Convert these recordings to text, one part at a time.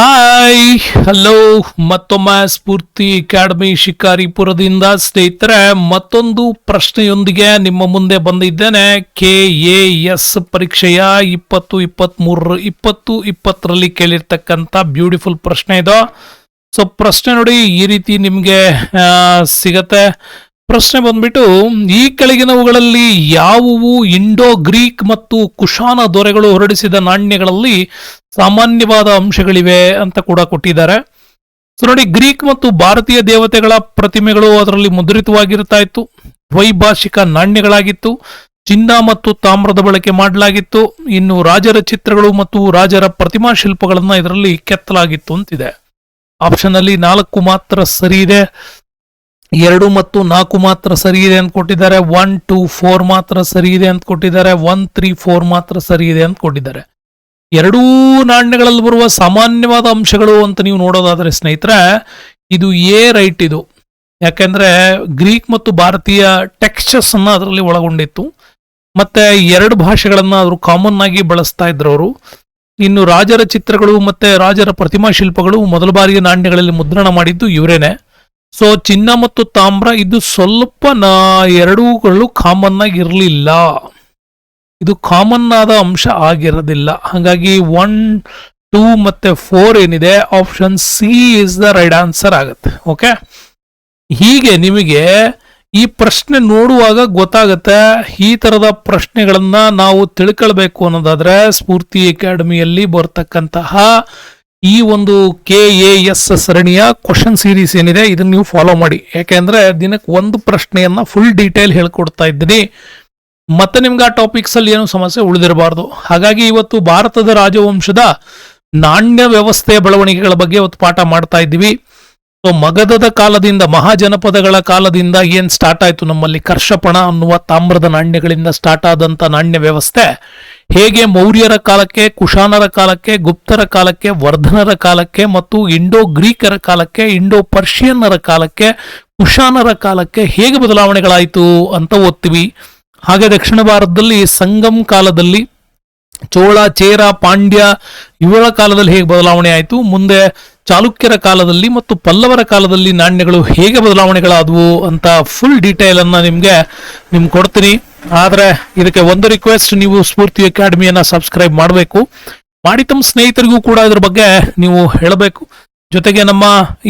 Hi, hello, ಮತ್ತೊಮ್ಮೆ ಸ್ಫೂರ್ತಿ academy ಶಿಕಾರಿಪುರದಿಂದ ಸ್ನೇಹಿತರೆ, ಮತ್ತೊಂದು ಪ್ರಶ್ನೆಯೊಂದಿಗೆ ನಿಮ್ಮ ಮುಂದೆ ಬಂದಿದ್ದೇನೆ. ಕೆ ಎ ಎಸ್ ಪರೀಕ್ಷೆಯ ಇಪ್ಪತ್ತು ಇಪ್ಪತ್ತ್ ಮೂರ ಇಪ್ಪತ್ತು, ಇಪ್ಪತ್ತರಲ್ಲಿ ಕೇಳಿರ್ತಕ್ಕಂಥ ಬ್ಯೂಟಿಫುಲ್ ಪ್ರಶ್ನೆ ಇದು. ಸೊ ಪ್ರಶ್ನೆ ನೋಡಿ ಈ ರೀತಿ ನಿಮಗೆ ಸಿಗತ್ತೆ. ಪ್ರಶ್ನೆ ಬಂದ್ಬಿಟ್ಟು, ಈ ಕೆಳಗಿನವುಗಳಲ್ಲಿ ಯಾವುವು ಇಂಡೋ ಗ್ರೀಕ್ ಮತ್ತು ಕುಶಾನ ದೊರೆಗಳು ಹೊರಡಿಸಿದ ನಾಣ್ಯಗಳಲ್ಲಿ ಸಾಮಾನ್ಯವಾದ ಅಂಶಗಳಿವೆ ಅಂತ ಕೂಡ ಕೊಟ್ಟಿದ್ದಾರೆ. ಸೊ ನೋಡಿ, ಗ್ರೀಕ್ ಮತ್ತು ಭಾರತೀಯ ದೇವತೆಗಳ ಪ್ರತಿಮೆಗಳು ಅದರಲ್ಲಿ ಮುದ್ರಿತವಾಗಿರ್ತಾ ಇತ್ತು ದ್ವೈಭಾಷಿಕ ನಾಣ್ಯಗಳಾಗಿತ್ತು. ಚಿನ್ನ ಮತ್ತು ತಾಮ್ರದ ಬಳಕೆ ಮಾಡಲಾಗಿತ್ತು. ಇನ್ನು ರಾಜರ ಚಿತ್ರಗಳು ಮತ್ತು ರಾಜರ ಪ್ರತಿಮಾ ಶಿಲ್ಪಗಳನ್ನ ಇದರಲ್ಲಿ ಕೆತ್ತಲಾಗಿತ್ತು ಅಂತಿದೆ. ಆಪ್ಷನ್ ಅಲ್ಲಿ ನಾಲ್ಕು ಮಾತ್ರ ಸರಿ ಇದೆ. ಎರಡು ಮತ್ತು ನಾಲ್ಕು ಮಾತ್ರ ಸರಿ ಇದೆ ಅಂತ ಕೊಟ್ಟಿದ್ದಾರೆ. ಒನ್ ಟೂ ಫೋರ್ ಮಾತ್ರ ಸರಿ ಇದೆ ಅಂತ ಕೊಟ್ಟಿದ್ದಾರೆ. ಒನ್ ತ್ರೀ ಫೋರ್ ಮಾತ್ರ ಸರಿ ಇದೆ ಅಂತ ಕೊಟ್ಟಿದ್ದಾರೆ. ಎರಡೂ ನಾಣ್ಯಗಳಲ್ಲಿ ಬರುವ ಸಾಮಾನ್ಯವಾದ ಅಂಶಗಳು ಅಂತ ನೀವು ನೋಡೋದಾದರೆ ಸ್ನೇಹಿತರೆ, ಇದು ಎ ರೈಟ್ ಇದು. ಯಾಕೆಂದ್ರೆ ಗ್ರೀಕ್ ಮತ್ತು ಭಾರತೀಯ ಟೆಕ್ಸ್ಚರ್ಸ್ ಅನ್ನ ಅದರಲ್ಲಿ ಒಳಗೊಂಡಿತ್ತು. ಮತ್ತೆ ಎರಡು ಭಾಷೆಗಳನ್ನ ಅವರು ಕಾಮನ್ ಆಗಿ ಬಳಸ್ತಾ ಇದ್ರು ಅವರು ಇನ್ನು ರಾಜರ ಚಿತ್ರಗಳು ಮತ್ತೆ ರಾಜರ ಪ್ರತಿಮಾ ಶಿಲ್ಪಗಳು ಮೊದಲ ಬಾರಿಗೆ ನಾಣ್ಯಗಳಲ್ಲಿ ಮುದ್ರಣ ಮಾಡಿದ್ದು ಇವರೇನೆ. ಸೊ ಚಿನ್ನ ಮತ್ತು ತಾಮ್ರ, ಇದು ಸ್ವಲ್ಪ ಎರಡೂಗಳು ಕಾಮನ್ ಆಗಿ ಇರಲಿಲ್ಲ. ಇದು ಕಾಮನ್ ಆದ ಅಂಶ ಆಗಿರೋದಿಲ್ಲ. ಹಾಗಾಗಿ ಒನ್ ಟೂ ಮತ್ತೆ ಫೋರ್ ಏನಿದೆ option C is the right answer ಆಗುತ್ತೆ. ಓಕೆ ಹೀಗೆ ನಿಮಗೆ ಈ ಪ್ರಶ್ನೆ ನೋಡುವಾಗ ಗೊತ್ತಾಗುತ್ತೆ. ಈ ತರದ ಪ್ರಶ್ನೆಗಳನ್ನ ನಾವು ತಿಳ್ಕೊಳ್ಬೇಕು ಅನ್ನೋದಾದ್ರೆ, ಸ್ಫೂರ್ತಿ ಅಕಾಡೆಮಿಯಲ್ಲಿ ಬರ್ತಕ್ಕಂತಹ ಈ ಒಂದು ಕೆ ಎ ಎಸ್ ಸರಣಿಯ ಕ್ವಶನ್ ಸೀರೀಸ್ ಏನಿದೆ, ಇದನ್ನು ನೀವು ಫಾಲೋ ಮಾಡಿ. ಯಾಕೆಂದ್ರೆ ದಿನಕ್ಕೆ ಒಂದು ಪ್ರಶ್ನೆಯನ್ನ ಫುಲ್ ಡೀಟೇಲ್ ಹೇಳ್ಕೊಡ್ತಾ ಇದ್ದೀನಿ. ಮತ್ತೆ ನಿಮ್ಗೆ ಆ ಟಾಪಿಕ್ಸ್ ಅಲ್ಲಿ ಏನು ಸಮಸ್ಯೆ ಉಳಿದಿರಬಾರ್ದು. ಹಾಗಾಗಿ ಇವತ್ತು ಭಾರತದ ರಾಜವಂಶದ ನಾಣ್ಯ ವ್ಯವಸ್ಥೆಯ ಬೆಳವಣಿಗೆಗಳ ಬಗ್ಗೆ ಇವತ್ತು ಪಾಠ ಮಾಡ್ತಾ ಇದ್ದೀವಿ. ಸೊ ಮಗಧದ ಕಾಲದಿಂದ, ಮಹಾಜನಪದಗಳ ಕಾಲದಿಂದ ಏನ್ ಸ್ಟಾರ್ಟ್ ಆಯ್ತು ನಮ್ಮಲ್ಲಿ? ಕರ್ಷಪಣ ಅನ್ನುವ ತಾಮ್ರದ ನಾಣ್ಯಗಳಿಂದ ಸ್ಟಾರ್ಟ್ ಆದಂತ ನಾಣ್ಯ ವ್ಯವಸ್ಥೆ. ಹೇಗೆ ಮೌರ್ಯರ ಕಾಲಕ್ಕೆ, ಕುಶಾನರ ಕಾಲಕ್ಕೆ, ಗುಪ್ತರ ಕಾಲಕ್ಕೆ, ವರ್ಧನರ ಕಾಲಕ್ಕೆ ಮತ್ತು ಇಂಡೋ ಗ್ರೀಕರ ಕಾಲಕ್ಕೆ ಇಂಡೋ ಪರ್ಷಿಯನ್ನರ ಕಾಲಕ್ಕೆ, ಕುಶಾನರ ಕಾಲಕ್ಕೆ ಹೇಗೆ ಬದಲಾವಣೆಗಳಾಯಿತು ಅಂತ ಓದ್ತೀವಿ. ಹಾಗೆ ದಕ್ಷಿಣ ಭಾರತದಲ್ಲಿ ಸಂಗಮ್ ಕಾಲದಲ್ಲಿ ಚೋಳ, ಚೇರ, ಪಾಂಡ್ಯ ಇವರ ಕಾಲದಲ್ಲಿ ಹೇಗೆ ಬದಲಾವಣೆ ಆಯಿತು? ಮುಂದೆ ಚಾಲುಕ್ಯರ ಕಾಲದಲ್ಲಿ ಮತ್ತು ಪಲ್ಲವರ ಕಾಲದಲ್ಲಿ ನಾಣ್ಯಗಳು ಹೇಗೆ ಬದಲಾವಣೆಗಳಾದವು ಅಂತ ಫುಲ್ ಡೀಟೇಲ್ ಅನ್ನ ನಿಮ್ಗೆ ನಿಮ್ಗೆ ಕೊಡ್ತೀನಿ. ಆದ್ರೆ ಇದಕ್ಕೆ ಒಂದು ರಿಕ್ವೆಸ್ಟ್ ನೀವು ಸ್ಫೂರ್ತಿ ಅಕಾಡೆಮಿಯನ್ನ ಸಬ್ಸ್ಕ್ರೈಬ್ ಮಾಡಬೇಕು. ಮಾಡಿ ತಮ್ಮ ಸ್ನೇಹಿತರಿಗೂ ಕೂಡ ಇದ್ರ ಬಗ್ಗೆ ನೀವು ಹೇಳಬೇಕು. ಜೊತೆಗೆ ನಮ್ಮ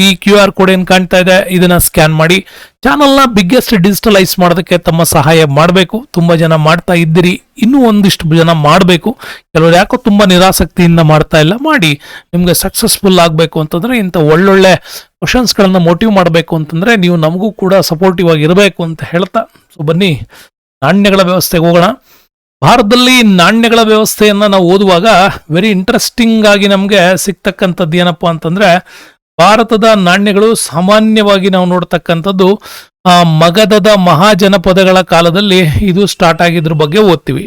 ಈ ಕ್ಯೂ ಆರ್ ಕೋಡ್ ಏನು ಕಾಣ್ತಾ ಇದೆ, ಇದನ್ನ ಸ್ಕ್ಯಾನ್ ಮಾಡಿ. ಚಾನಲ್ನ ಬಿಗ್ಗೆಸ್ಟ್ ಡಿಜಿಟಲೈಸ್ ಮಾಡೋದಕ್ಕೆ ತಮ್ಮ ಸಹಾಯ ಮಾಡಬೇಕು. ತುಂಬಾ ಜನ ಮಾಡ್ತಾ ಇದ್ದೀರಿ, ಇನ್ನೂ ಒಂದಿಷ್ಟು ಜನ ಮಾಡಬೇಕು. ಕೆಲವರು ಯಾಕೋ ತುಂಬಾ ನಿರಾಸಕ್ತಿಯಿಂದ ಮಾಡ್ತಾ ಇಲ್ಲ, ಮಾಡಿ. ನಿಮಗೆ ಸಕ್ಸಸ್ಫುಲ್ ಆಗಬೇಕು ಅಂತಂದ್ರೆ ಇಂಥ ಒಳ್ಳೊಳ್ಳೆ ಕ್ವಶನ್ಸ್ಗಳನ್ನು ಮೋಟಿವ್ ಮಾಡಬೇಕು ಅಂತಂದ್ರೆ ನೀವು ನಮಗೂ ಕೂಡ ಸಪೋರ್ಟಿವ್ ಆಗಿರಬೇಕು ಅಂತ ಹೇಳ್ತಾ. ಸೊ ಬನ್ನಿ, ನಾಣ್ಯಗಳ ವ್ಯವಸ್ಥೆಗೆ ಹೋಗೋಣ. ಭಾರತದಲ್ಲಿ ನಾಣ್ಯಗಳ ವ್ಯವಸ್ಥೆಯನ್ನ ನಾವು ಓದುವಾಗ ವೆರಿ ಇಂಟ್ರೆಸ್ಟಿಂಗ್ ಆಗಿ ನಮಗೆ ಸಿಗ್ತಕ್ಕಂಥದ್ದು ಏನಪ್ಪಾ ಅಂತಂದ್ರೆ, ಭಾರತದ ನಾಣ್ಯಗಳು ಸಾಮಾನ್ಯವಾಗಿ ನಾವು ನೋಡ್ತಕ್ಕಂಥದ್ದು ಮಗಧದ ಮಹಾಜನಪದಗಳ ಕಾಲದಲ್ಲಿ ಇದು ಸ್ಟಾರ್ಟ್ ಆಗಿದ್ರ ಬಗ್ಗೆ ಓದ್ತೀವಿ.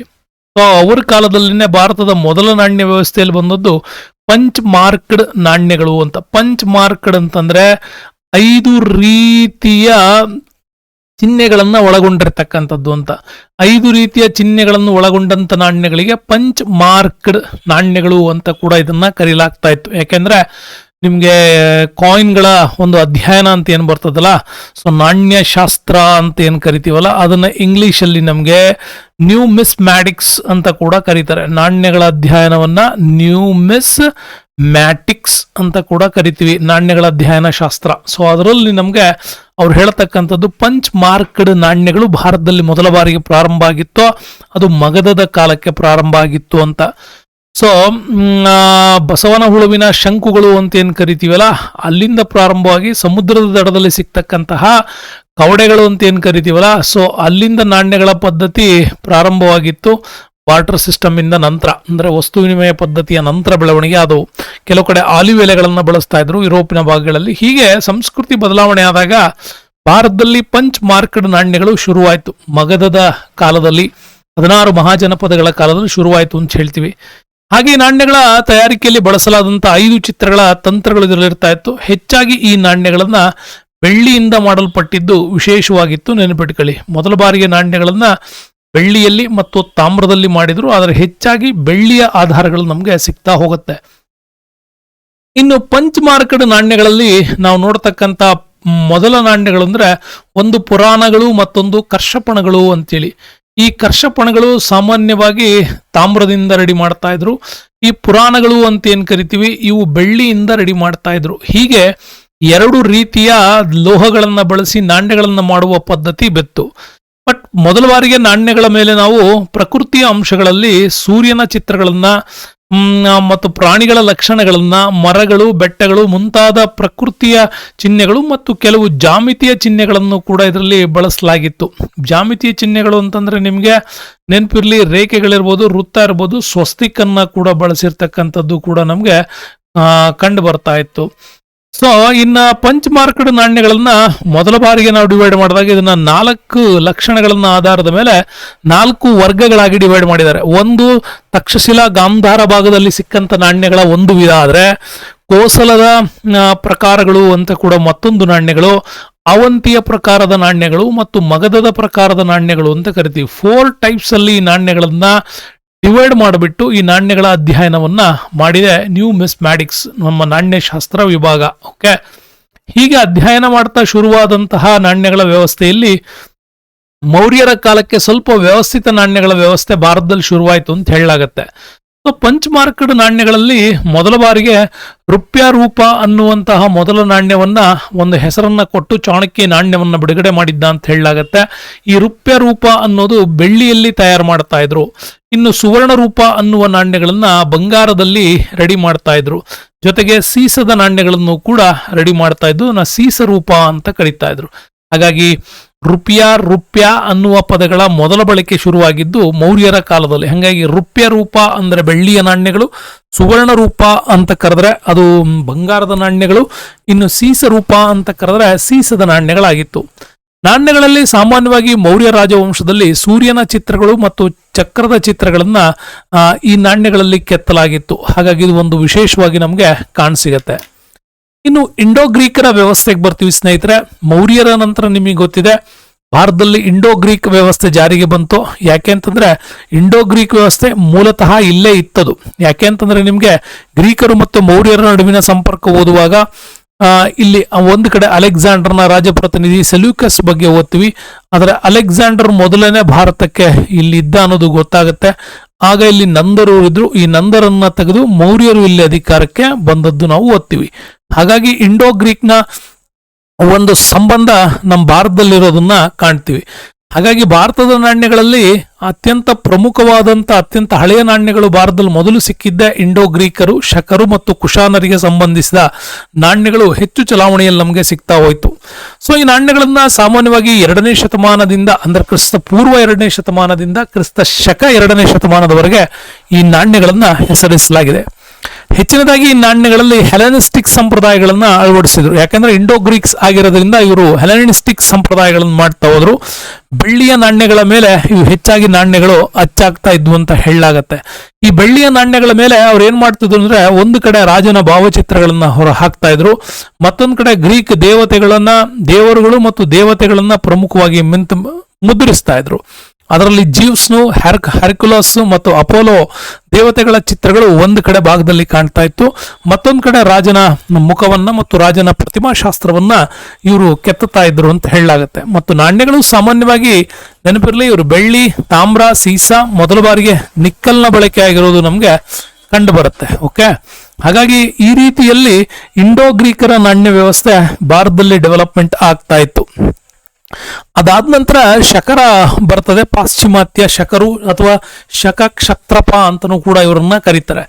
ಸೊ ಅವ್ರ ಕಾಲದಲ್ಲಿನೇ ಭಾರತದ ಮೊದಲ ನಾಣ್ಯ ವ್ಯವಸ್ಥೆಯಲ್ಲಿ ಬಂದದ್ದು ಪಂಚ್ ಮಾರ್ಕ್ಡ್ ನಾಣ್ಯಗಳು ಅಂತ. ಪಂಚ್ ಮಾರ್ಕ್ಡ್ ಅಂತಂದ್ರೆ ಐದು ರೀತಿಯ ಚಿಹ್ನೆಗಳನ್ನ ಒಳಗೊಂಡಿರ್ತಕ್ಕಂಥದ್ದು ಅಂತ. ಐದು ರೀತಿಯ ಚಿಹ್ನೆಗಳನ್ನು ಒಳಗೊಂಡಂತ ನಾಣ್ಯಗಳಿಗೆ ಪಂಚ್ ಮಾರ್ಕ್ಡ್ ನಾಣ್ಯಗಳು ಅಂತ ಕೂಡ ಇದನ್ನ ಕರೀಲಾಗ್ತಾ ಇತ್ತು. ಯಾಕೆಂದ್ರೆ ನಿಮ್ಗೆ ಕಾಯಿನ್ಗಳ ಒಂದು ಅಧ್ಯಯನ ಅಂತ ಏನು ಬರ್ತದಲ್ಲ, ಸೊ ನಾಣ್ಯ ಶಾಸ್ತ್ರ ಅಂತ ಏನು ಕರಿತೀವಲ್ಲ, ಅದನ್ನ ಇಂಗ್ಲಿಷ್ ಅಲ್ಲಿ ನಮ್ಗೆ ನ್ಯೂ ಮಿಸ್ ಮ್ಯಾಟಿಕ್ಸ್ ಅಂತ ಕೂಡ ಕರೀತಾರೆ. ನಾಣ್ಯಗಳ ಅಧ್ಯಯನವನ್ನ ನ್ಯೂ ಮಿಸ್ ಮ್ಯಾಟಿಕ್ಸ್ ಅಂತ ಕೂಡ ಕರಿತೀವಿ, ನಾಣ್ಯಗಳ ಅಧ್ಯಯನ ಶಾಸ್ತ್ರ ಸೊ ಅದರಲ್ಲಿ ನಮ್ಗೆ ಅವ್ರು ಹೇಳತಕ್ಕಂಥದ್ದು ಪಂಚ್ ಮಾರ್ಕ್ಡ್ ನಾಣ್ಯಗಳು ಭಾರತದಲ್ಲಿ ಮೊದಲ ಬಾರಿಗೆ ಪ್ರಾರಂಭ ಆಗಿತ್ತು. ಅದು ಮಗಧದ ಕಾಲಕ್ಕೆ ಪ್ರಾರಂಭ ಆಗಿತ್ತು ಅಂತ. ಸೊ ಬಸವನ ಹುಳುವಿನ ಶಂಕುಗಳು ಅಂತ ಏನ್ ಕರಿತೀವಲ್ಲ, ಅಲ್ಲಿಂದ ಪ್ರಾರಂಭವಾಗಿ ಸಮುದ್ರದ ದಡದಲ್ಲಿ ಸಿಗ್ತಕ್ಕಂತಹ ಕವಡೆಗಳು ಅಂತ ಏನ್ ಕರಿತೀವಲ್ಲ ಸೊ ಅಲ್ಲಿಂದ ನಾಣ್ಯಗಳ ಪದ್ಧತಿ ಪ್ರಾರಂಭವಾಗಿತ್ತು. ವಾಟರ್ ಸಿಸ್ಟಮ್ ಇಂದ ನಂತರ, ಅಂದ್ರೆ ವಸ್ತು ವಿನಿಮಯ ಪದ್ಧತಿಯ ನಂತರ ಬೆಳವಣಿಗೆ, ಅದು ಕೆಲವು ಕಡೆ ಆಲಿವ್ ಎಲೆಗಳನ್ನು ಬಳಸ್ತಾ ಇದ್ರು, ಯುರೋಪಿನ ಭಾಗಗಳಲ್ಲಿ. ಹೀಗೆ ಸಂಸ್ಕೃತಿ ಬದಲಾವಣೆ ಆದಾಗ ಭಾರತದಲ್ಲಿ ಪಂಚ್ ಮಾರ್ಕೆಟ್ ನಾಣ್ಯಗಳು ಶುರುವಾಯಿತು. ಮಗಧದ ಕಾಲದಲ್ಲಿ, ಹದಿನಾರು ಮಹಾಜನಪದಗಳ ಕಾಲದಲ್ಲಿ ಶುರುವಾಯಿತು ಅಂತ ಹೇಳ್ತೀವಿ. ಹಾಗೆ ನಾಣ್ಯಗಳ ತಯಾರಿಕೆಯಲ್ಲಿ ಬಳಸಲಾದಂಥ ಐದು ಚಿತ್ರಗಳ ತಂತ್ರಗಳು ಇದರಲ್ಲಿರ್ತಾ ಇತ್ತು. ಹೆಚ್ಚಾಗಿ ಈ ನಾಣ್ಯಗಳನ್ನ ಬೆಳ್ಳಿಯಿಂದ ಮಾಡಲ್ಪಟ್ಟಿದ್ದು ವಿಶೇಷವಾಗಿತ್ತು ನೆನಪಿಟ್ಕೊಳ್ಳಿ. ಮೊದಲ ಬಾರಿಗೆ ನಾಣ್ಯಗಳನ್ನ ಬೆಳ್ಳಿಯಲ್ಲಿ ಮತ್ತು ತಾಮ್ರದಲ್ಲಿ ಮಾಡಿದ್ರು, ಆದರೆ ಹೆಚ್ಚಾಗಿ ಬೆಳ್ಳಿಯ ಆಧಾರಗಳು ನಮಗೆ ಸಿಗ್ತಾ ಹೋಗುತ್ತೆ. ಇನ್ನು ಪಂಚ್ ಮಾರ್ಕಡ್ ನಾಣ್ಯಗಳಲ್ಲಿ ನಾವು ನೋಡ್ತಕ್ಕಂಥ ಮೊದಲ ನಾಣ್ಯಗಳು ಅಂದ್ರೆ ಒಂದು ಪುರಾಣಗಳು ಮತ್ತೊಂದು ಕರ್ಷಪಣಗಳು ಅಂತೇಳಿ. ಈ ಕರ್ಷಪಣಗಳು ಸಾಮಾನ್ಯವಾಗಿ ತಾಮ್ರದಿಂದ ರೆಡಿ ಮಾಡ್ತಾ ಇದ್ರು. ಈ ಪುರಾಣಗಳು ಅಂತ ಏನ್ ಕರಿತೀವಿ? ಇವು ಬೆಳ್ಳಿಯಿಂದ ರೆಡಿ ಮಾಡ್ತಾ ಇದ್ರು. ಹೀಗೆ ಎರಡು ರೀತಿಯ ಲೋಹಗಳನ್ನು ಬಳಸಿ ನಾಣ್ಯಗಳನ್ನು ಮಾಡುವ ಪದ್ಧತಿ ಬೆತ್ತು. ಬಟ್ ಮೊದಲ ಬಾರಿಗೆ ನಾಣ್ಯಗಳ ಮೇಲೆ ನಾವು ಪ್ರಕೃತಿಯ ಅಂಶಗಳಲ್ಲಿ ಸೂರ್ಯನ ಚಿತ್ರಗಳನ್ನ ಮತ್ತು ಪ್ರಾಣಿಗಳ ಲಕ್ಷಣಗಳನ್ನ, ಮರಗಳು, ಬೆಟ್ಟಗಳು ಮುಂತಾದ ಪ್ರಕೃತಿಯ ಚಿಹ್ನೆಗಳು ಮತ್ತು ಕೆಲವು ಜಾಮಿತಿಯ ಚಿಹ್ನೆಗಳನ್ನು ಕೂಡ ಇದರಲ್ಲಿ ಬಳಸಲಾಗಿತ್ತು. ಜಾಮಿತಿಯ ಚಿಹ್ನೆಗಳು ಅಂತಂದ್ರೆ ನಿಮಗೆ ನೆನಪಿರ್ಲಿ, ರೇಖೆಗಳಿರ್ಬೋದು, ವೃತ್ತ ಇರ್ಬೋದು ಸ್ವಸ್ತಿಕ್ ಅನ್ನ ಕೂಡ ಬಳಸಿರ್ತಕ್ಕಂಥದ್ದು ಕೂಡ ನಮಗೆ ಕಂಡು ಬರ್ತಾ ಇತ್ತು. ಸೊ ಇನ್ನ ಪಂಚ್ ಮಾರ್ಕ್ಡ್ ನಾಣ್ಯಗಳನ್ನ ಮೊದಲ ಬಾರಿಗೆ ನಾವು ಡಿವೈಡ್ ಮಾಡಿದಾಗ ಇದನ್ನ ನಾಲ್ಕು ಲಕ್ಷಣಗಳನ್ನ ಆಧಾರದ ಮೇಲೆ ನಾಲ್ಕು ವರ್ಗಗಳಾಗಿ ಡಿವೈಡ್ ಮಾಡಿದ್ದಾರೆ. ಒಂದು ತಕ್ಷಶಿಲಾ ಗಾಂಧಾರ ಭಾಗದಲ್ಲಿ ಸಿಕ್ಕಂತ ನಾಣ್ಯಗಳ ಒಂದು ವಿಧ ಆದ್ರೆ ಕೋಸಲದ ಪ್ರಕಾರಗಳು ಅಂತ ಕೂಡ ಮತ್ತೊಂದು ನಾಣ್ಯಗಳು, ಅವಂತಿಯ ಪ್ರಕಾರದ ನಾಣ್ಯಗಳು ಮತ್ತು ಮಗದದ ಪ್ರಕಾರದ ನಾಣ್ಯಗಳು ಅಂತ ಕರಿತೀವಿ. ಫೋರ್ ಟೈಪ್ಸ್ ಅಲ್ಲಿ ನಾಣ್ಯಗಳನ್ನ ಡಿವೈಡ್ ಮಾಡಿಬಿಟ್ಟು ಈ ನಾಣ್ಯಗಳ ಅಧ್ಯಯನವನ್ನ ಮಾಡಿದೆ ನ್ಯೂ ಮಿಸ್ಮ್ಯಾಟಿಕ್ಸ್ ನಮ್ಮ ನಾಣ್ಯಶಾಸ್ತ್ರ ವಿಭಾಗ. ಓಕೆ? ಹೀಗೆ ಅಧ್ಯಯನ ಮಾಡ್ತಾ ಶುರುವಾದಂತಹ ನಾಣ್ಯಗಳ ವ್ಯವಸ್ಥೆಯಲ್ಲಿ ಮೌರ್ಯರ ಕಾಲಕ್ಕೆ ಸ್ವಲ್ಪ ವ್ಯವಸ್ಥಿತ ನಾಣ್ಯಗಳ ವ್ಯವಸ್ಥೆ ಭಾರತದಲ್ಲಿ ಶುರುವಾಯಿತು ಅಂತ ಹೇಳಲಾಗತ್ತೆ. ಸೊ ಪಂಚ್ ನಾಣ್ಯಗಳಲ್ಲಿ ಮೊದಲ ಬಾರಿಗೆ ರುಪ್ಯ ರೂಪ ಅನ್ನುವಂತಹ ಮೊದಲ ನಾಣ್ಯವನ್ನ ಒಂದು ಹೆಸರನ್ನ ಕೊಟ್ಟು ಚಾಣಕ್ಯ ನಾಣ್ಯವನ್ನ ಬಿಡುಗಡೆ ಮಾಡಿದ್ದ ಅಂತ ಹೇಳಲಾಗತ್ತೆ. ಈ ರುಪ್ಯ ರೂಪ ಅನ್ನೋದು ಬೆಳ್ಳಿಯಲ್ಲಿ ತಯಾರು ಮಾಡ್ತಾ ಇದ್ರು. ಇನ್ನು ಸುವರ್ಣ ರೂಪ ಅನ್ನುವ ನಾಣ್ಯಗಳನ್ನ ಬಂಗಾರದಲ್ಲಿ ರೆಡಿ ಮಾಡ್ತಾ ಇದ್ರು. ಜೊತೆಗೆ ಸೀಸದ ನಾಣ್ಯಗಳನ್ನು ಕೂಡ ರೆಡಿ ಮಾಡ್ತಾ ಇದ್ದು ನಾ ಸೀಸ ರೂಪ ಅಂತ ಕರೀತಾ ಇದ್ರು. ಹಾಗಾಗಿ ರುಪಿಯ ರುಪ್ಯ ಅನ್ನುವ ಪದಗಳ ಮೊದಲ ಬಳಕೆ ಶುರುವಾಗಿದ್ದು ಮೌರ್ಯರ ಕಾಲದಲ್ಲಿ. ಹಾಗಾಗಿ ರುಪ್ಯ ರೂಪ ಅಂದ್ರೆ ಬೆಳ್ಳಿಯ ನಾಣ್ಯಗಳು, ಸುವರ್ಣ ರೂಪ ಅಂತ ಕರೆದ್ರೆ ಅದು ಬಂಗಾರದ ನಾಣ್ಯಗಳು, ಇನ್ನು ಸೀಸ ರೂಪ ಅಂತ ಕರೆದ್ರೆ ಸೀಸದ ನಾಣ್ಯಗಳಾಗಿತ್ತು. ನಾಣ್ಯಗಳಲ್ಲಿ ಸಾಮಾನ್ಯವಾಗಿ ಮೌರ್ಯ ರಾಜವಂಶದಲ್ಲಿ ಸೂರ್ಯನ ಚಿತ್ರಗಳು ಮತ್ತು ಚಕ್ರದ ಚಿತ್ರಗಳನ್ನ ಈ ನಾಣ್ಯಗಳಲ್ಲಿ ಕೆತ್ತಲಾಗಿತ್ತು. ಹಾಗಾಗಿ ಇದು ಒಂದು ವಿಶೇಷವಾಗಿ ನಮಗೆ ಕಾಣಸಿಗತ್ತೆ. ಇನ್ನು ಇಂಡೋ ಗ್ರೀಕರ ವ್ಯವಸ್ಥೆಗೆ ಬರ್ತೀವಿ ಸ್ನೇಹಿತರೆ. ಮೌರ್ಯರ ನಂತರ ನಿಮಗೆ ಗೊತ್ತಿದೆ. ಭಾರತದಲ್ಲಿ ಇಂಡೋ ಗ್ರೀಕ್ ವ್ಯವಸ್ಥೆ ಜಾರಿಗೆ ಬಂತು. ಯಾಕೆ ಅಂತಂದ್ರೆ ಇಂಡೋ ಗ್ರೀಕ್ ವ್ಯವಸ್ಥೆ ಮೂಲತಃ ಇಲ್ಲೇ ಇತ್ತದು. ಯಾಕೆ ಅಂತಂದ್ರೆ ನಿಮಗೆ ಗ್ರೀಕರು ಮತ್ತು ಮೌರ್ಯರ ನಡುವಿನ ಸಂಪರ್ಕ ಓದುವಾಗ ಇಲ್ಲಿ ಒಂದು ಕಡೆ ಅಲೆಕ್ಸಾಂಡರ್ನ ರಾಜಪ್ರತಿನಿಧಿ ಸೆಲ್ಯೂಕಸ್ ಬಗ್ಗೆ ಓದ್ತೀವಿ. ಆದರೆ ಅಲೆಕ್ಸಾಂಡರ್ ಮೊದಲನೇ ಭಾರತಕ್ಕೆ ಇಲ್ಲಿ ಇದ್ದ ಅನ್ನೋದು ಗೊತ್ತಾಗುತ್ತೆ. ಆಗ ಇಲ್ಲಿ ನಂದರು ಇದ್ರು ಈ ನಂದರನ್ನ ತೆಗೆದು ಮೌರ್ಯರು ಇಲ್ಲಿ ಅಧಿಕಾರಕ್ಕೆ ಬಂದದ್ದು ನಾವು ಓದ್ತೀವಿ. ಹಾಗಾಗಿ ಇಂಡೋ ಗ್ರೀಕ್ನ ಒಂದು ಸಂಬಂಧ ನಮ್ಮ ಭಾರತದಲ್ಲಿರೋದನ್ನ ಕಾಣ್ತೀವಿ. ಹಾಗಾಗಿ ಭಾರತದ ನಾಣ್ಯಗಳಲ್ಲಿ ಅತ್ಯಂತ ಪ್ರಮುಖವಾದಂಥ ಅತ್ಯಂತ ಹಳೆಯ ನಾಣ್ಯಗಳು ಭಾರತದಲ್ಲಿ ಮೊದಲು ಸಿಕ್ಕಿದ್ದ ಇಂಡೋ ಗ್ರೀಕರು ಶಕರು ಮತ್ತು ಕುಶಾನರಿಗೆ ಸಂಬಂಧಿಸಿದ ನಾಣ್ಯಗಳು ಹೆಚ್ಚು ಚಲಾವಣೆಯಲ್ಲಿ ನಮಗೆ ಸಿಗ್ತಾ ಹೋಯಿತು. ಸೊ ಈ ನಾಣ್ಯಗಳನ್ನು ಸಾಮಾನ್ಯವಾಗಿ ಎರಡನೇ ಶತಮಾನದಿಂದ, ಅಂದರೆ ಕ್ರಿಸ್ತ ಪೂರ್ವ ಎರಡನೇ ಶತಮಾನದಿಂದ, ಕ್ರಿಸ್ತ ಶಕ ಎರಡನೇ ಶತಮಾನದವರೆಗೆ ಈ ನಾಣ್ಯಗಳನ್ನು ಹೆಸರಿಸಲಾಗಿದೆ. ಹೆಚ್ಚಿನದಾಗಿ ನಾಣ್ಯಗಳಲ್ಲಿ ಹೆಲೆನಿಸ್ಟಿಕ್ ಸಂಪ್ರದಾಯಗಳನ್ನು ಅಳವಡಿಸಿದ್ರು. ಯಾಕಂದ್ರೆ ಇಂಡೋ ಗ್ರೀಕ್ಸ್ ಆಗಿರೋದ್ರಿಂದ ಇವರು ಹೆಲನಿಸ್ಟಿಕ್ ಸಂಪ್ರದಾಯಗಳನ್ನು ಮಾಡ್ತಾ ಹೋದ್ರು. ಬೆಳ್ಳಿಯ ನಾಣ್ಯಗಳ ಮೇಲೆ ಇವು ಹೆಚ್ಚಾಗಿ ನಾಣ್ಯಗಳು ಅಚ್ಚಾಗ್ತಾ ಇದ್ವು ಅಂತ ಹೇಳಲಾಗತ್ತೆ. ಈ ಬೆಳ್ಳಿಯ ನಾಣ್ಯಗಳ ಮೇಲೆ ಅವ್ರು ಏನ್ ಮಾಡ್ತಿದ್ರು ಅಂದ್ರೆ ಒಂದು ಕಡೆ ರಾಜನ ಭಾವಚಿತ್ರಗಳನ್ನ ಹೊರ ಹಾಕ್ತಾ ಇದ್ರು. ಮತ್ತೊಂದು ಕಡೆ ಗ್ರೀಕ್ ದೇವತೆಗಳನ್ನ, ದೇವರುಗಳು ಮತ್ತು ದೇವತೆಗಳನ್ನ ಪ್ರಮುಖವಾಗಿ ಮಿಂತು ಮುದ್ರಿಸ್ತಾ ಇದ್ರು. ಅದರಲ್ಲಿ ಜೀವ್ಸ್ನು ಹ್ಯಾರ್ಕ್ ಹರ್ಕ್ಯುಲಸ್ ಮತ್ತು ಅಪೋಲೋ ದೇವತೆಗಳ ಚಿತ್ರಗಳು ಒಂದು ಕಡೆ ಭಾಗದಲ್ಲಿ ಕಾಣ್ತಾ ಇತ್ತು. ಮತ್ತೊಂದು ಕಡೆ ರಾಜನ ಮುಖವನ್ನ ಮತ್ತು ರಾಜನ ಪ್ರತಿಮಾಶಾಸ್ತ್ರವನ್ನ ಇವರು ಕೆತ್ತುತ್ತಾ ಇದ್ರು ಅಂತ ಹೇಳಲಾಗುತ್ತೆ. ಮತ್ತು ನಾಣ್ಯಗಳು ಸಾಮಾನ್ಯವಾಗಿ ನೆನಪಿರಲಿ, ಇವರು ಬೆಳ್ಳಿ, ತಾಮ್ರ, ಸೀಸಾ ಮೊದಲ ಬಾರಿಗೆ ನಿಕ್ಕಲ್ನ ಬಳಕೆ ಆಗಿರೋದು ನಮಗೆ ಕಂಡು ಬರುತ್ತೆ ಓಕೆ? ಹಾಗಾಗಿ ಈ ರೀತಿಯಲ್ಲಿ ಇಂಡೋ ಗ್ರೀಕರ ನಾಣ್ಯ ವ್ಯವಸ್ಥೆ ಭಾರತದಲ್ಲಿ ಡೆವಲಪ್ಮೆಂಟ್ ಆಗ್ತಾ ಇತ್ತು. ಅದಾದ ನಂತರ ಶಕರ ಬರ್ತದೆ, ಪಾಶ್ಚಿಮಾತ್ಯ ಶಕರು ಅಥವಾ ಶಕ ಕ್ಷತ್ರಪ ಅಂತನೂ ಕೂಡ ಇವರನ್ನ ಕರೀತಾರೆ.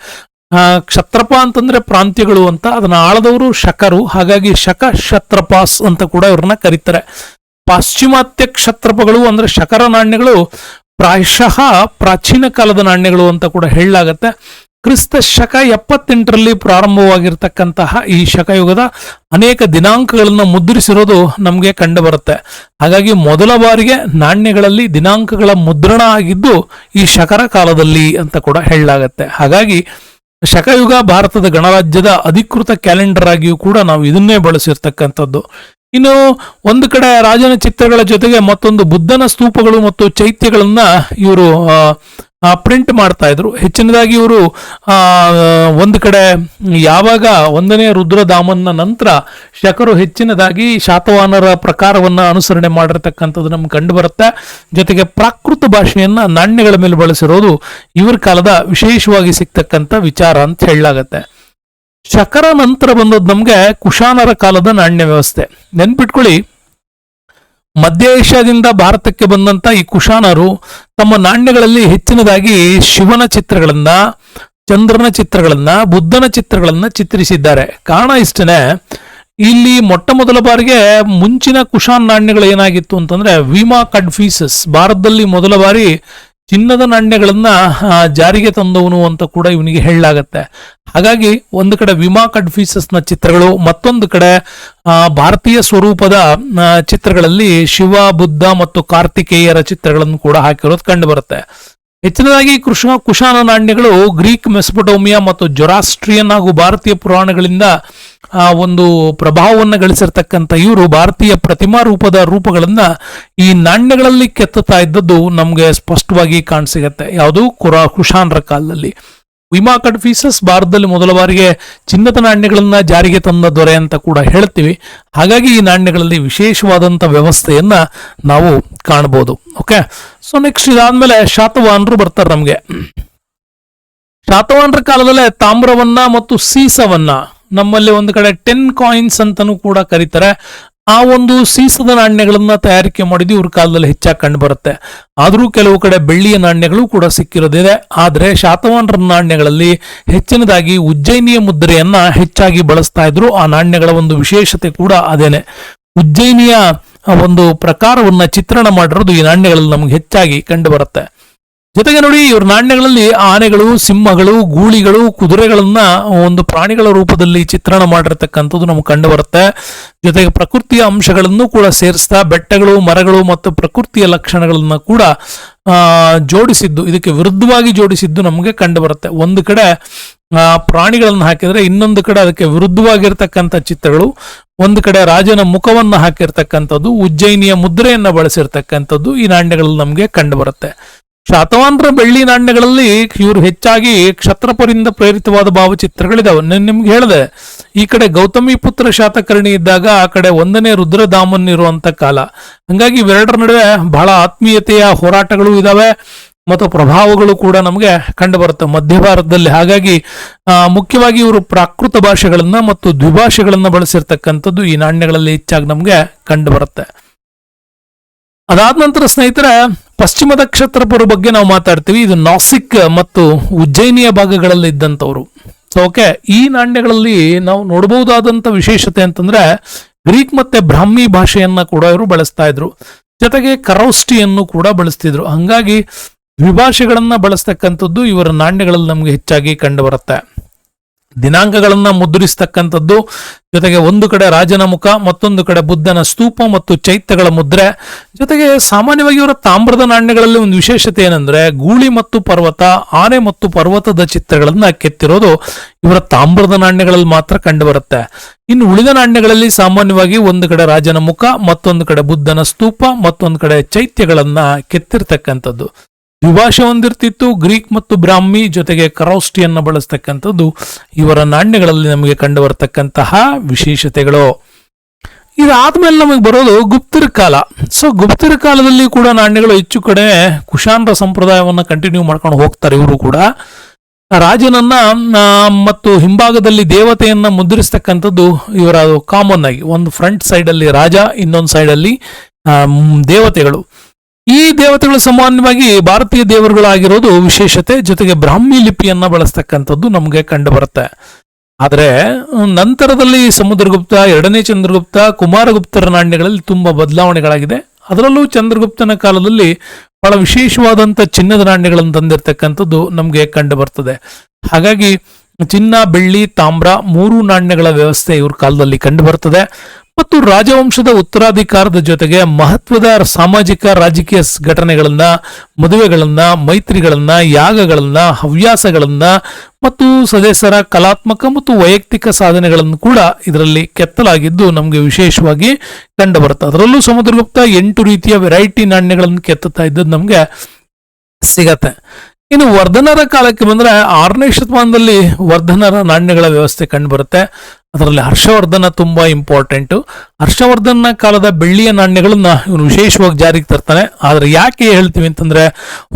ಕ್ಷತ್ರಪ ಅಂತಂದ್ರೆ ಪ್ರಾಂತ್ಯಗಳು ಅಂತ, ಅದನ್ನ ಆಳದವರು ಶಕರು, ಹಾಗಾಗಿ ಶಕ ಕ್ಷತ್ರಪಾಸ್ ಅಂತ ಕೂಡ ಇವ್ರನ್ನ ಕರೀತಾರೆ. ಪಾಶ್ಚಿಮಾತ್ಯ ಕ್ಷತ್ರಪಗಳು ಅಂದ್ರೆ ಶಕರ ನಾಣ್ಯಗಳು ಪ್ರಾಯಶಃ ಪ್ರಾಚೀನ ಕಾಲದ ನಾಣ್ಯಗಳು ಅಂತ ಕೂಡ ಹೇಳಲಾಗತ್ತೆ. ಕ್ರಿಸ್ತ ಶಕ ಎಪ್ಪತ್ತೆಂಟರಲ್ಲಿ ಪ್ರಾರಂಭವಾಗಿರ್ತಕ್ಕಂತಹ ಈ ಶಕಯುಗದ ಅನೇಕ ದಿನಾಂಕಗಳನ್ನು ಮುದ್ರಿಸಿರೋದು ನಮಗೆ ಕಂಡುಬರುತ್ತೆ. ಹಾಗಾಗಿ ಮೊದಲ ಬಾರಿಗೆ ನಾಣ್ಯಗಳಲ್ಲಿ ದಿನಾಂಕಗಳ ಮುದ್ರಣ ಆಗಿದ್ದು ಈ ಶಕರ ಕಾಲದಲ್ಲಿ ಅಂತ ಕೂಡ ಹೇಳಲಾಗತ್ತೆ. ಹಾಗಾಗಿ ಶಕಯುಗ ಭಾರತದ ಗಣರಾಜ್ಯದ ಅಧಿಕೃತ ಕ್ಯಾಲೆಂಡರ್ ಆಗಿಯೂ ಕೂಡ ನಾವು ಇದನ್ನೇ ಬಳಸಿರ್ತಕ್ಕಂಥದ್ದು. ಇನ್ನು ಒಂದು ಕಡೆ ರಾಜನ ಚಿತ್ರಗಳ ಜೊತೆಗೆ ಮತ್ತೊಂದು ಬುದ್ಧನ ಸ್ತೂಪಗಳು ಮತ್ತು ಚೈತ್ಯಗಳನ್ನ ಇವರು ಪ್ರಿಂಟ್ ಮಾಡ್ತಾ ಇದ್ರು. ಹೆಚ್ಚಿನದಾಗಿ ಇವರು ಒಂದು ಕಡೆ ಯಾವಾಗ ಒಂದನೇ ರುದ್ರಧಾಮನ ನಂತರ ಶಕರು ಹೆಚ್ಚಿನದಾಗಿ ಶಾತವಾನರ ಪ್ರಕಾರವನ್ನ ಅನುಸರಣೆ ಮಾಡಿರ್ತಕ್ಕಂಥದ್ದು ನಮ್ಗೆ ಕಂಡು ಬರುತ್ತೆ. ಜೊತೆಗೆ ಪ್ರಾಕೃತ ಭಾಷೆಯನ್ನ ನಾಣ್ಯಗಳ ಮೇಲೆ ಬಳಸಿರೋದು ಇವರ ಕಾಲದ ವಿಶೇಷವಾಗಿ ಸಿಗ್ತಕ್ಕಂಥ ವಿಚಾರ ಅಂತ ಹೇಳಲಾಗತ್ತೆ. ಶಕರ ನಂತರ ಬಂದದ್ದು ನಮಗೆ ಕುಶಾನರ ಕಾಲದ ನಾಣ್ಯ ವ್ಯವಸ್ಥೆ. ನೆನ್ಪಿಟ್ಕೊಳ್ಳಿ ಮಧ್ಯ ಏಷ್ಯಾದಿಂದ ಭಾರತಕ್ಕೆ ಬಂದಂತ ಈ ಕುಶಾನರು ತಮ್ಮ ನಾಣ್ಯಗಳಲ್ಲಿ ಹೆಚ್ಚಿನದಾಗಿ ಶಿವನ ಚಿತ್ರಗಳನ್ನ, ಚಂದ್ರನ ಚಿತ್ರಗಳನ್ನ, ಬುದ್ಧನ ಚಿತ್ರಗಳನ್ನ ಚಿತ್ರಿಸಿದ್ದಾರೆ. ಕಾರಣ ಇಷ್ಟನೇ, ಇಲ್ಲಿ ಮೊಟ್ಟ ಮೊದಲ ಬಾರಿಗೆ ಮುಂಚಿನ ಕುಶಾನ್ ನಾಣ್ಯಗಳು ಏನಾಗಿತ್ತು ಅಂತಂದ್ರೆ ವಿಮಾ ಕಡ್ಫೀಸಸ್ ಭಾರತದಲ್ಲಿ ಮೊದಲ ಬಾರಿ ಚಿನ್ನದ ನಾಣ್ಯಗಳನ್ನ ಜಾರಿಗೆ ತಂದವನು ಅಂತ ಕೂಡ ಇವನಿಗೆ ಹೇಳಲಾಗತ್ತೆ. ಹಾಗಾಗಿ ಒಂದು ಕಡೆ ವಿಮಾ ಕಡ್ಫೀಸಸ್ನ ಚಿತ್ರಗಳು, ಮತ್ತೊಂದು ಕಡೆ ಭಾರತೀಯ ಸ್ವರೂಪದ ಚಿತ್ರಗಳಲ್ಲಿ ಶಿವ, ಬುದ್ಧ ಮತ್ತು ಕಾರ್ತಿಕೇಯರ ಚಿತ್ರಗಳನ್ನು ಕೂಡ ಹಾಕಿರೋದು ಕಂಡು ಬರುತ್ತೆ. ಹೆಚ್ಚಿನದಾಗಿ ಕೃಷ್ಣ ಕುಶಾನ ನಾಣ್ಯಗಳು ಗ್ರೀಕ್, ಮೆಸ್ಪಟೋಮಿಯಾ ಮತ್ತು ಜೊರಾಸ್ಟ್ರಿಯನ್ ಹಾಗೂ ಭಾರತೀಯ ಪುರಾಣಗಳಿಂದ ಒಂದು ಪ್ರಭಾವವನ್ನು ಗಳಿಸಿರ್ತಕ್ಕಂಥ ಇವರು ಭಾರತೀಯ ಪ್ರತಿಮಾ ರೂಪದ ರೂಪಗಳನ್ನ ಈ ನಾಣ್ಯಗಳಲ್ಲಿ ಕೆತ್ತುತ್ತಾ ಇದ್ದದ್ದು ನಮಗೆ ಸ್ಪಷ್ಟವಾಗಿ ಕಾಣಸಿಗತ್ತೆ. ಯಾವುದು ಕುರಾ, ಕುಶಾನರ ಕಾಲದಲ್ಲಿ. ವಿಮಾ ಕಡ್ಫೀಸಸ್ ಭಾರತದಲ್ಲಿ ಮೊದಲ ಬಾರಿಗೆ ಚಿನ್ನದ ನಾಣ್ಯಗಳನ್ನು ಜಾರಿಗೆ ತಂದ ದೊರೆ ಅಂತ ಕೂಡ ಹೇಳ್ತೀವಿ. ಹಾಗಾಗಿ ಈ ನಾಣ್ಯಗಳಲ್ಲಿ ವಿಶೇಷವಾದಂಥ ವ್ಯವಸ್ಥೆಯನ್ನು ನಾವು ಕಾಣಬಹುದು. ಓಕೆ ಸೊ ನೆಕ್ಸ್ಟ್ ಇದಾದ್ಮೇಲೆ ಶಾತವಾಹನರು ಬರ್ತಾರೆ ನಮಗೆ. ಶಾತವಾಹನರ ಕಾಲದಲ್ಲೇ ತಾಮ್ರವನ್ನ ಮತ್ತು ಸೀಸವನ್ನ ನಮ್ಮಲ್ಲಿ ಒಂದು ಕಡೆ ಟೆನ್ ಕಾಯಿನ್ಸ್ ಅಂತಾನೂ ಕೂಡ ಕರೀತಾರೆ. ಆ ಒಂದು ಸೀಸದ ನಾಣ್ಯಗಳನ್ನ ತಯಾರಿಕೆ ಮಾಡಿದ್ದು ಇವ್ರ ಕಾಲದಲ್ಲಿ ಹೆಚ್ಚಾಗಿ ಕಂಡು ಬರುತ್ತೆ. ಆದರೂ ಕೆಲವು ಕಡೆ ಬೆಳ್ಳಿಯ ನಾಣ್ಯಗಳು ಕೂಡ ಸಿಕ್ಕಿರೋದಿದೆ. ಆದರೆ ಶಾತವಾನರ ನಾಣ್ಯಗಳಲ್ಲಿ ಹೆಚ್ಚಿನದಾಗಿ ಉಜ್ಜಯಿನಿಯ ಮುದ್ರೆಯನ್ನ ಹೆಚ್ಚಾಗಿ ಬಳಸ್ತಾ ಇದ್ರು. ಆ ನಾಣ್ಯಗಳ ಒಂದು ವಿಶೇಷತೆ ಕೂಡ ಅದೇನೆ. ಉಜ್ಜಯಿನಿಯ ಒಂದು ಪ್ರಕಾರವನ್ನ ಚಿತ್ರಣ ಮಾಡಿರೋದು ಈ ನಾಣ್ಯಗಳಲ್ಲಿ ನಮ್ಗೆ ಹೆಚ್ಚಾಗಿ ಕಂಡು ಬರುತ್ತೆ. ಜೊತೆಗೆ ನೋಡಿ ಇವ್ರ ನಾಣ್ಯಗಳಲ್ಲಿ ಆನೆಗಳು, ಸಿಂಹಗಳು, ಗೂಳಿಗಳು, ಕುದುರೆಗಳನ್ನ ಒಂದು ಪ್ರಾಣಿಗಳ ರೂಪದಲ್ಲಿ ಚಿತ್ರಣ ಮಾಡಿರ್ತಕ್ಕಂಥದ್ದು ನಮ್ಗೆ ಕಂಡು ಬರುತ್ತೆ ಜೊತೆಗೆ ಪ್ರಕೃತಿಯ ಅಂಶಗಳನ್ನು ಕೂಡ ಸೇರಿಸ್ತಾ ಬೆಟ್ಟಗಳು, ಮರಗಳು ಮತ್ತು ಪ್ರಕೃತಿಯ ಲಕ್ಷಣಗಳನ್ನ ಕೂಡ ಜೋಡಿಸಿದ್ದು, ಇದಕ್ಕೆ ವಿರುದ್ಧವಾಗಿ ಜೋಡಿಸಿದ್ದು ನಮಗೆ ಕಂಡು ಬರುತ್ತೆ ಒಂದು ಕಡೆ ಪ್ರಾಣಿಗಳನ್ನು ಹಾಕಿದ್ರೆ ಇನ್ನೊಂದು ಕಡೆ ಅದಕ್ಕೆ ವಿರುದ್ಧವಾಗಿರ್ತಕ್ಕಂಥ ಚಿತ್ರಗಳು, ಒಂದು ಕಡೆ ರಾಜನ ಮುಖವನ್ನು ಹಾಕಿರ್ತಕ್ಕಂಥದ್ದು, ಉಜ್ಜಯಿನಿಯ ಮುದ್ರೆಯನ್ನು ಬಳಸಿರ್ತಕ್ಕಂಥದ್ದು ಈ ನಾಣ್ಯಗಳಲ್ಲಿ ನಮಗೆ ಕಂಡು ಬರುತ್ತೆ ಶಾತವಾಹನರ ಬೆಳ್ಳಿ ನಾಣ್ಯಗಳಲ್ಲಿ ಇವರು ಹೆಚ್ಚಾಗಿ ಕ್ಷತ್ರಪರಿಂದ ಪ್ರೇರಿತವಾದ ಭಾವಚಿತ್ರಗಳಿದಾವೆ. ನಾನು ನಿಮ್ಗೆ ಹೇಳಿದೆ, ಈ ಕಡೆ ಗೌತಮಿ ಪುತ್ರ ಶಾತಕರ್ಣಿ ಇದ್ದಾಗ ಆ ಕಡೆ ಒಂದನೇ ರುದ್ರಧಾಮನ್ ಇರುವಂತ ಕಾಲ. ಹಂಗಾಗಿ ಇವೆರಡರ ನಡುವೆ ಬಹಳ ಆತ್ಮೀಯತೆಯ ಹೋರಾಟಗಳು ಇದಾವೆ ಮತ್ತು ಪ್ರಭಾವಗಳು ಕೂಡ ನಮಗೆ ಕಂಡು ಬರುತ್ತೆ ಮಧ್ಯ ಭಾರತದಲ್ಲಿ ಹಾಗಾಗಿ ಮುಖ್ಯವಾಗಿ ಇವರು ಪ್ರಾಕೃತ ಭಾಷೆಗಳನ್ನ ಮತ್ತು ದ್ವಿಭಾಷೆಗಳನ್ನ ಬಳಸಿರ್ತಕ್ಕಂಥದ್ದು ಈ ನಾಣ್ಯಗಳಲ್ಲಿ ಹೆಚ್ಚಾಗಿ ನಮಗೆ ಕಂಡು ಬರುತ್ತೆ ಅದಾದ ನಂತರ ಸ್ನೇಹಿತರೆ ಪಶ್ಚಿಮದ ಕ್ಷತ್ರಪರ ಬಗ್ಗೆ ನಾವು ಮಾತಾಡ್ತೀವಿ. ಇದು ನಾಸಿಕ್ ಮತ್ತು ಉಜ್ಜಯಿನಿಯ ಭಾಗಗಳಲ್ಲಿ ಇದ್ದಂಥವ್ರು. ಸೊ ಓಕೆ ಈ ನಾಣ್ಯಗಳಲ್ಲಿ ನಾವು ನೋಡಬಹುದಾದಂಥ ವಿಶೇಷತೆ ಅಂತಂದ್ರೆ, ಗ್ರೀಕ್ ಮತ್ತೆ ಬ್ರಾಹ್ಮಿ ಭಾಷೆಯನ್ನ ಕೂಡ ಇವರು ಬಳಸ್ತಾ ಇದ್ರು. ಜೊತೆಗೆ ಕರೌಷ್ಟಿಯನ್ನು ಕೂಡ ಬಳಸ್ತಿದ್ರು. ಹಂಗಾಗಿ ದ್ವಿಭಾಷೆಗಳನ್ನ ಬಳಸ್ತಕ್ಕಂಥದ್ದು ಇವರ ನಾಣ್ಯಗಳಲ್ಲಿ ನಮಗೆ ಹೆಚ್ಚಾಗಿ ಕಂಡು ಬರುತ್ತೆ. ದಿನಾಂಕಗಳನ್ನ ಮುದ್ರಿಸ್ತಕ್ಕಂಥದ್ದು. ಜೊತೆಗೆ ಒಂದು ಕಡೆ ರಾಜನ ಮುಖ, ಮತ್ತೊಂದು ಕಡೆ ಬುದ್ಧನ ಸ್ತೂಪ ಮತ್ತು ಚೈತ್ಯಗಳ ಮುದ್ರೆ. ಜೊತೆಗೆ ಸಾಮಾನ್ಯವಾಗಿ ಇವರ ತಾಮ್ರದ ನಾಣ್ಯಗಳಲ್ಲಿ ಒಂದು ವಿಶೇಷತೆ ಏನಂದ್ರೆ, ಗೂಳಿ ಮತ್ತು ಪರ್ವತ, ಆನೆ ಮತ್ತು ಪರ್ವತದ ಚಿತ್ರಗಳನ್ನ ಕೆತ್ತಿರೋದು ಇವರ ತಾಮ್ರದ ನಾಣ್ಯಗಳಲ್ಲಿ ಮಾತ್ರ ಕಂಡುಬರುತ್ತೆ. ಇನ್ನು ಉಳಿದ ನಾಣ್ಯಗಳಲ್ಲಿ ಸಾಮಾನ್ಯವಾಗಿ ಒಂದು ಕಡೆ ರಾಜನ ಮುಖ, ಮತ್ತೊಂದು ಕಡೆ ಬುದ್ಧನ ಸ್ತೂಪ, ಮತ್ತೊಂದು ಕಡೆ ಚೈತ್ಯಗಳನ್ನ ಕೆತ್ತಿರ್ತಕ್ಕಂಥದ್ದು. ದ್ವಿಭಾಷೆ ಹೊಂದಿರ್ತಿತ್ತು ಗ್ರೀಕ್ ಮತ್ತು ಬ್ರಾಹ್ಮಿ ಜೊತೆಗೆ ಕರೌಸ್ಟಿಯನ್ನು ಬಳಸ್ತಕ್ಕಂಥದ್ದು. ಇವರ ನಾಣ್ಯಗಳಲ್ಲಿ ನಮಗೆ ಕಂಡು ಬರತಕ್ಕಂತಹ ವಿಶೇಷತೆಗಳು. ಇದಾದ್ಮೇಲೆ ನಮಗೆ ಬರೋದು ಗುಪ್ತರ ಕಾಲ. ಸೊ ಗುಪ್ತರ ಕಾಲದಲ್ಲಿ ಕೂಡ ನಾಣ್ಯಗಳು ಹೆಚ್ಚು ಕಡೆ ಕುಶಾನರ ಸಂಪ್ರದಾಯವನ್ನು ಕಂಟಿನ್ಯೂ ಮಾಡ್ಕೊಂಡು ಹೋಗ್ತಾರೆ ಇವರು ಕೂಡ. ರಾಜನನ್ನ ಮತ್ತು ಹಿಂಭಾಗದಲ್ಲಿ ದೇವತೆಯನ್ನ ಮುದ್ರಿಸ್ತಕ್ಕಂಥದ್ದು ಇವರ ಕಾಮನ್ ಆಗಿ. ಒಂದು ಫ್ರಂಟ್ ಸೈಡ್ ಅಲ್ಲಿ ರಾಜ, ಇನ್ನೊಂದು ಸೈಡ್ ಅಲ್ಲಿ ದೇವತೆಗಳು. ಈ ದೇವತೆಗಳು ಸಾಮಾನ್ಯವಾಗಿ ಭಾರತೀಯ ದೇವರುಗಳಾಗಿರೋದು ವಿಶೇಷತೆ, ಜೊತೆಗೆ ಬ್ರಾಹ್ಮಿ ಲಿಪಿಯನ್ನ ಬಳಸ್ತಕ್ಕಂಥದ್ದು ನಮಗೆ ಕಂಡು ಬರುತ್ತೆ ಆದರೆ, ನಂತರದಲ್ಲಿ ಸಮುದ್ರಗುಪ್ತ, ಎರಡನೇ ಚಂದ್ರಗುಪ್ತ, ಕುಮಾರಗುಪ್ತರ ನಾಣ್ಯಗಳಲ್ಲಿ ತುಂಬಾ ಬದಲಾವಣೆಗಳಾಗಿದೆ. ಅದರಲ್ಲೂ ಚಂದ್ರಗುಪ್ತನ ಕಾಲದಲ್ಲಿ ಬಹಳ ವಿಶೇಷವಾದಂಥ ಚಿನ್ನದ ನಾಣ್ಯಗಳನ್ನು ತಂದಿರತಕ್ಕಂಥದ್ದು ನಮಗೆ ಕಂಡು ಬರ್ತದೆ ಹಾಗಾಗಿ ಚಿನ್ನ, ಬೆಳ್ಳಿ, ತಾಮ್ರ ಮೂರು ನಾಣ್ಯಗಳ ವ್ಯವಸ್ಥೆ ಇವ್ರ ಕಾಲದಲ್ಲಿ ಕಂಡು ಬರ್ತದೆ ಮತ್ತು ರಾಜವಂಶದ ಉತ್ತರಾಧಿಕಾರದ ಜೊತೆಗೆ ಮಹತ್ವದ ಸಾಮಾಜಿಕ ರಾಜಕೀಯ ಘಟನೆಗಳನ್ನ, ಮದುವೆಗಳನ್ನ, ಮೈತ್ರಿಗಳನ್ನ, ಯಾಗಗಳನ್ನ, ಹವ್ಯಾಸಗಳನ್ನ ಮತ್ತು ಸದಸ್ಯರ ಕಲಾತ್ಮಕ ಮತ್ತು ವೈಯಕ್ತಿಕ ಸಾಧನೆಗಳನ್ನು ಕೂಡ ಇದರಲ್ಲಿ ಕೆತ್ತಲಾಗಿದ್ದು ನಮಗೆ ವಿಶೇಷವಾಗಿ ಕಂಡು ಬರುತ್ತೆ ಅದರಲ್ಲೂ ಸಮುದ್ರಗುಪ್ತ ಎಂಟು ರೀತಿಯ ವೆರೈಟಿ ನಾಣ್ಯಗಳನ್ನು ಕೆತ್ತುತ್ತಾ ಇದ್ದದ್ದು ನಮಗೆ ಸಿಗತ್ತೆ. ಇನ್ನು ವರ್ಧನರ ಕಾಲಕ್ಕೆ ಬಂದ್ರೆ ಆರನೇ ಶತಮಾನದಲ್ಲಿ ವರ್ಧನರ ನಾಣ್ಯಗಳ ವ್ಯವಸ್ಥೆ ಕಂಡುಬರುತ್ತೆ. ಅದರಲ್ಲಿ ಹರ್ಷವರ್ಧನ ತುಂಬಾ ಇಂಪಾರ್ಟೆಂಟ್ ಹರ್ಷವರ್ಧನ ಕಾಲದ ಬೆಳ್ಳಿಯ ನಾಣ್ಯಗಳನ್ನು ಇವನು ವಿಶೇಷವಾಗಿ ಜಾರಿಗೆ ತರ್ತಾನೆ. ಆದರೆ ಯಾಕೆ ಹೇಳ್ತೀವಿ ಅಂತಂದ್ರೆ,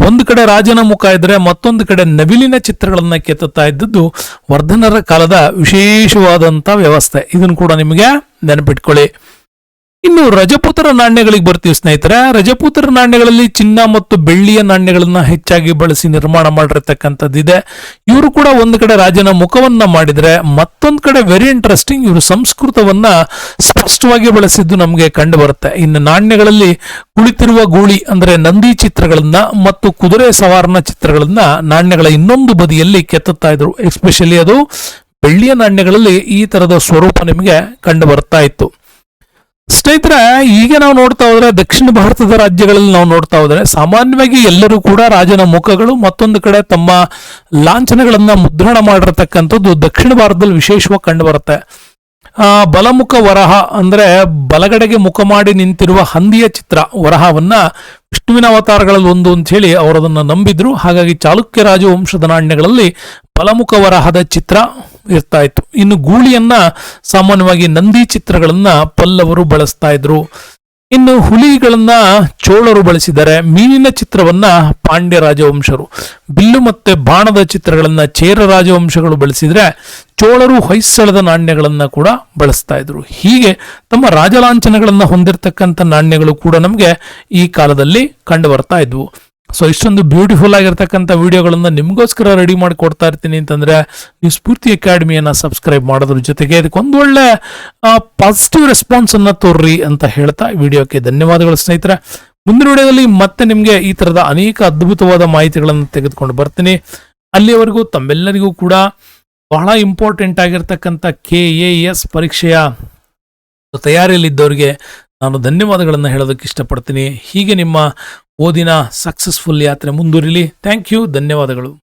ಒಂದು ಕಡೆ ರಾಜನ ಮುಖ ಇದ್ದರೆ ಮತ್ತೊಂದು ಕಡೆ ನವಿಲಿನ ಚಿತ್ರಗಳನ್ನು ಕೆತ್ತುತ್ತಾ ಇದ್ದದ್ದು ವರ್ಧನರ ಕಾಲದ ವಿಶೇಷವಾದಂಥ ವ್ಯವಸ್ಥೆ. ಇದನ್ನು ಕೂಡ ನಿಮಗೆ ನೆನಪಿಟ್ಕೊಳ್ಳಿ. ಇನ್ನು ರಜಪೂತರ ನಾಣ್ಯಗಳಿಗೆ ಬರ್ತೀವಿ ಸ್ನೇಹಿತರೆ. ರಜಪೂತರ ನಾಣ್ಯಗಳಲ್ಲಿ ಚಿನ್ನ ಮತ್ತು ಬೆಳ್ಳಿಯ ನಾಣ್ಯಗಳನ್ನ ಹೆಚ್ಚಾಗಿ ಬಳಸಿ ನಿರ್ಮಾಣ ಮಾಡಿರ್ತಕ್ಕಂಥದ್ದಿದೆ. ಇವರು ಕೂಡ ಒಂದು ಕಡೆ ರಾಜನ ಮುಖವನ್ನ ಮಾಡಿದ್ರೆ ಮತ್ತೊಂದು ಕಡೆ ವೆರಿ ಇಂಟ್ರೆಸ್ಟಿಂಗ್ ಇವರು ಸಂಸ್ಕೃತವನ್ನ ಸ್ಪಷ್ಟವಾಗಿ ಬಳಸಿದ್ದು ನಮಗೆ ಕಂಡು ಬರುತ್ತೆ ಇನ್ನು ನಾಣ್ಯಗಳಲ್ಲಿ ಕುಳಿತಿರುವ ಗೂಳಿ ಅಂದ್ರೆ ನಂದಿ ಚಿತ್ರಗಳನ್ನ ಮತ್ತು ಕುದುರೆ ಸವಾರನ ಚಿತ್ರಗಳನ್ನ ನಾಣ್ಯಗಳ ಇನ್ನೊಂದು ಬದಿಯಲ್ಲಿ ಕೆತ್ತುತ್ತಾ ಇದ್ರು. ಎಸ್ಪೆಷಲಿ ಅದು ಬೆಳ್ಳಿಯ ನಾಣ್ಯಗಳಲ್ಲಿ ಈ ತರದ ಸ್ವರೂಪ ನಿಮಗೆ ಕಂಡು ಬರ್ತಾ ಇತ್ತು. ಸ್ನೇಹಿತರೆ ಈಗ ನಾವು ನೋಡ್ತಾ ಹೋದ್ರೆ ದಕ್ಷಿಣ ಭಾರತದ ರಾಜ್ಯಗಳಲ್ಲಿ ನಾವು ನೋಡ್ತಾ ಹೋದ್ರೆ ಸಾಮಾನ್ಯವಾಗಿ ಎಲ್ಲರೂ ಕೂಡ ರಾಜನ ಮುಖಗಳು ಮತ್ತೊಂದು ಕಡೆ ತಮ್ಮ ಲಾಂಛನಗಳನ್ನ ಮುದ್ರಣ ಮಾಡಿರತಕ್ಕಂಥದ್ದು ದಕ್ಷಿಣ ಭಾರತದಲ್ಲಿ ವಿಶೇಷವಾಗಿ ಕಂಡು ಬರುತ್ತೆ. ಆ, ಬಲಮುಖ ವರಹ ಅಂದ್ರೆ ಬಲಗಡೆಗೆ ಮುಖ ಮಾಡಿ ನಿಂತಿರುವ ಹಂದಿಯ ಚಿತ್ರ ವರಹವನ್ನ ವಿಷ್ಣುವಿನ ಅವತಾರಗಳಲ್ಲಿ ಒಂದು ಅಂತ ಹೇಳಿ ಅವರದನ್ನ ನಂಬಿದ್ರು. ಹಾಗಾಗಿ ಚಾಲುಕ್ಯ ರಾಜವಂಶದ ನಾಣ್ಯಗಳಲ್ಲಿ ಬಲಮುಖ ವರಹದ ಚಿತ್ರ ಇರ್ತಾ ಇತ್ತು. ಇನ್ನು ಗೂಳಿಯನ್ನ ಸಾಮಾನ್ಯವಾಗಿ ನಂದಿ ಚಿತ್ರಗಳನ್ನ ಪಲ್ಲವರು ಬಳಸ್ತಾ ಇದ್ರು. ಇನ್ನು ಹುಲಿಗಳನ್ನ ಚೋಳರು ಬಳಸಿದ್ದಾರೆ. ಮೀನಿನ ಚಿತ್ರವನ್ನ ಪಾಂಡ್ಯ ರಾಜವಂಶರು. ಬಿಲ್ಲು ಮತ್ತೆ ಬಾಣದ ಚಿತ್ರಗಳನ್ನ ಚೇರ ರಾಜವಂಶಗಳು ಬಳಸಿದ್ರೆ ಚೋಳರು ಹೊಯ್ಸಳದ ನಾಣ್ಯಗಳನ್ನ ಕೂಡ ಬಳಸ್ತಾ ಇದ್ರು. ಹೀಗೆ ತಮ್ಮ ರಾಜಲಾಂಛನಗಳನ್ನ ಹೊಂದಿರತಕ್ಕಂಥ ನಾಣ್ಯಗಳು ಕೂಡ ನಮಗೆ ಈ ಕಾಲದಲ್ಲಿ ಕಂಡು ಬರ್ತಾ ಇದ್ವು. ಸೊ ಇಷ್ಟೊಂದು ಬ್ಯೂಟಿಫುಲ್ ಆಗಿರ್ತಕ್ಕಂಥ ವಿಡಿಯೋಗಳನ್ನು ನಿಮಗೋಸ್ಕರ ರೆಡಿ ಮಾಡಿ ಕೊಡ್ತಾ ಇರ್ತೀನಿ ಅಂತಂದ್ರೆ ನೀವು ಸ್ಫೂರ್ತಿ ಅಕಾಡೆಮಿಯನ್ನು ಸಬ್ಸ್ಕ್ರೈಬ್ ಮಾಡೋದ್ರ ಜೊತೆಗೆ ಅದಕ್ಕೊಂದು ಒಳ್ಳೆ ಪಾಸಿಟಿವ್ ರೆಸ್ಪಾನ್ಸನ್ನು ತೋರ್ರಿ ಅಂತ ಹೇಳ್ತಾ ವಿಡಿಯೋಕ್ಕೆ ಧನ್ಯವಾದಗಳು ಸ್ನೇಹಿತರೆ. ಮುಂದಿನ ವಿಡಿಯೋದಲ್ಲಿ ಮತ್ತೆ ನಿಮಗೆ ಈ ತರದ ಅನೇಕ ಅದ್ಭುತವಾದ ಮಾಹಿತಿಗಳನ್ನು ತೆಗೆದುಕೊಂಡು ಬರ್ತೀನಿ. ಅಲ್ಲಿಯವರೆಗೂ ತಮ್ಮೆಲ್ಲರಿಗೂ ಕೂಡ ಬಹಳ ಇಂಪಾರ್ಟೆಂಟ್ ಆಗಿರ್ತಕ್ಕಂಥ ಕೆ ಎ ಎಸ್ ಪರೀಕ್ಷೆಯ ತಯಾರಿಯಲ್ಲಿದ್ದವರಿಗೆ ನಾನು ಧನ್ಯವಾದಗಳನ್ನು ಹೇಳೋದಕ್ಕೆ ಇಷ್ಟಪಡ್ತೀನಿ. ಹೀಗೆ ನಿಮ್ಮ ಓದಿನ ಸಕ್ಸಸ್ಫುಲ್ ಯಾತ್ರೆ ಮುಂದುವರಿಲಿ. ಥ್ಯಾಂಕ್ ಯು ಧನ್ಯವಾದಗಳು.